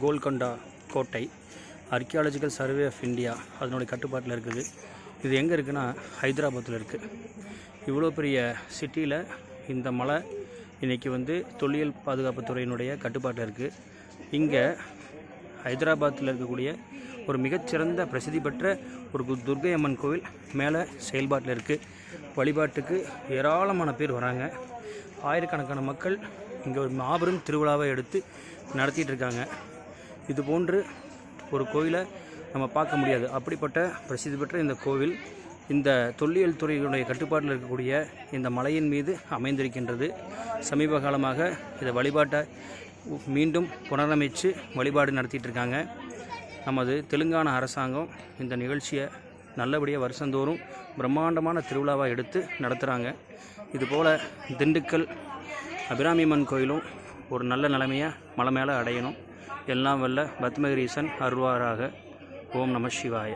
கோல்கொண்டா கோட்டை archaeological survey of India அதனுடைய கட்டுப்பாட்டில் இருக்குது. இது எங்கே இருக்குன்னா ஹைதராபாத்தில் இருக்குது இவ்வளோ பெரிய சிட்டியில் இந்த மலை இன்றைக்கி வந்து தொல்லியல் பாதுகாப்பு துறையினுடைய கட்டுப்பாட்டில் இருக்குது இங்கே ஹைதராபாத்தில் இருக்கக்கூடிய ஒரு மிகச்சிறந்த பிரசித்தி பெற்ற ஒரு கு- துர்க்கை அம்மன் கோவில் மேலே செயல்பாட்டில் இருக்குது வழிபாட்டுக்கு ஏராளமான பேர் வராங்க. ஆயிரக்கணக்கான மக்கள் இங்கே ஒரு மாபெரும் திருவிழாவை எடுத்து நடத்திட்டு இருக்காங்க இது போன்று ஒரு கோயிலை நம்ம பார்க்க முடியாது. அப்படிப்பட்ட பிரசித்தி பெற்ற இந்த கோவில் இந்த தொல்லியல் துறையினுடைய கட்டுப்பாட்டில் இருக்கக்கூடிய இந்த மலையின் மீது அமைந்திருக்கின்றது. சமீப காலமாக இதை வழிபாட்டை மீண்டும் புனரமைச்சு வழிபாடு நடத்திட்டு இருக்காங்க நமது தெலுங்கானா அரசாங்கம் இந்த நிகழ்ச்சியை நல்லபடியாக வருஷந்தோறும் பிரம்மாண்டமான திருவிழாவாக எடுத்து நடத்துகிறாங்க இதுபோல் திண்டுக்கல் அபிராமியம்மன் கோயிலும் ஒரு நல்ல நிலைமையாக மலை மேலே அடையணும். எல்லாம் வல்ல பத்மகிரீசன் அருள்வாராக. ஓம் நம சிவாய.